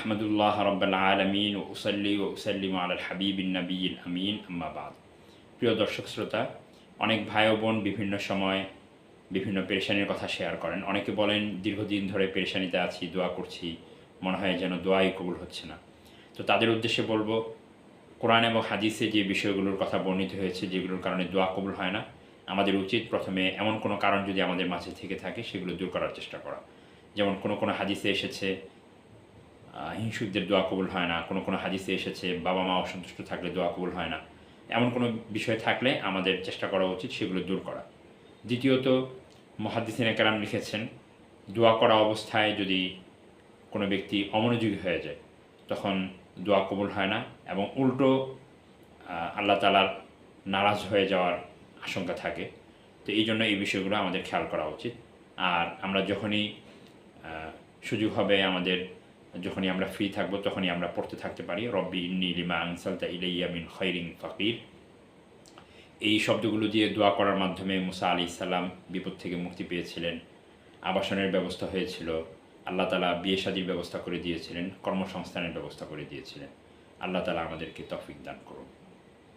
আহমদুল্লাহ রব্বাল আলমিন ও উসাল্লি ও উসাল্লিম আল হাবিবিন নবীল আমিন আম্মাবাদ প্রিয় দর্শক শ্রোতা, অনেক ভাই বোন বিভিন্ন সময় বিভিন্ন পেরেশানির কথা শেয়ার করেন। অনেকে বলেন, দীর্ঘদিন ধরে পেরেশানিতে আছি, দোয়া করছি, মনে হয় যেন দোয়াই কবুল হচ্ছে না। তো তাদের উদ্দেশ্যে বলব, কোরআন এবং হাদিসে যে বিষয়গুলোর কথা বর্ণিত হয়েছে, যেগুলোর কারণে দোয়া কবুল হয় না, আমাদের উচিত প্রথমে এমন কোনো কারণ যদি আমাদের মাঝে থেকে থাকে, সেগুলো দূর করার চেষ্টা করা। যেমন কোনো কোনো হাদিসে এসেছে হিংসুকদের দোয়া কবুল হয় না, কোনো কোনো হাদিসে এসেছে, বাবা মা অসন্তুষ্ট থাকলে দোয়া কবুল হয় না। এমন কোনো বিষয় থাকলে আমাদের চেষ্টা করা উচিত সেগুলো দূর করা। দ্বিতীয়ত মহাদিসিনে কালাম লিখেছেন, দোয়া করা অবস্থায় যদি কোনো ব্যক্তি অমনোযোগী হয়ে যায়, তখন দোয়া কবুল হয় না এবং উল্টো আল্লাহ তালার নারাজ হয়ে যাওয়ার আশঙ্কা থাকে। তো এই জন্য এই বিষয়গুলো আমাদের খেয়াল করা উচিত। আর আমরা যখনই সুযোগ হবে আমাদের যখনই আমরা ফ্রি থাকব, তখনই আমরা পড়তে থাকতে পারি। রব্বি ইন্নি লিমা আনসালতা ইলাইয়া মিন খৈরিং ফকির। এই শব্দগুলো দিয়ে দোয়া করার মাধ্যমে মুসা আলি সাল্লাম বিপদ থেকে মুক্তি পেয়েছিলেন। আবাসনের ব্যবস্থা হয়েছিল। আল্লাহ তালা বিয়ে শাদির ব্যবস্থা করে দিয়েছিলেন, কর্মসংস্থানের ব্যবস্থা করে দিয়েছিলেন। আল্লাহ তালা আমাদেরকে তফিক দান করুন।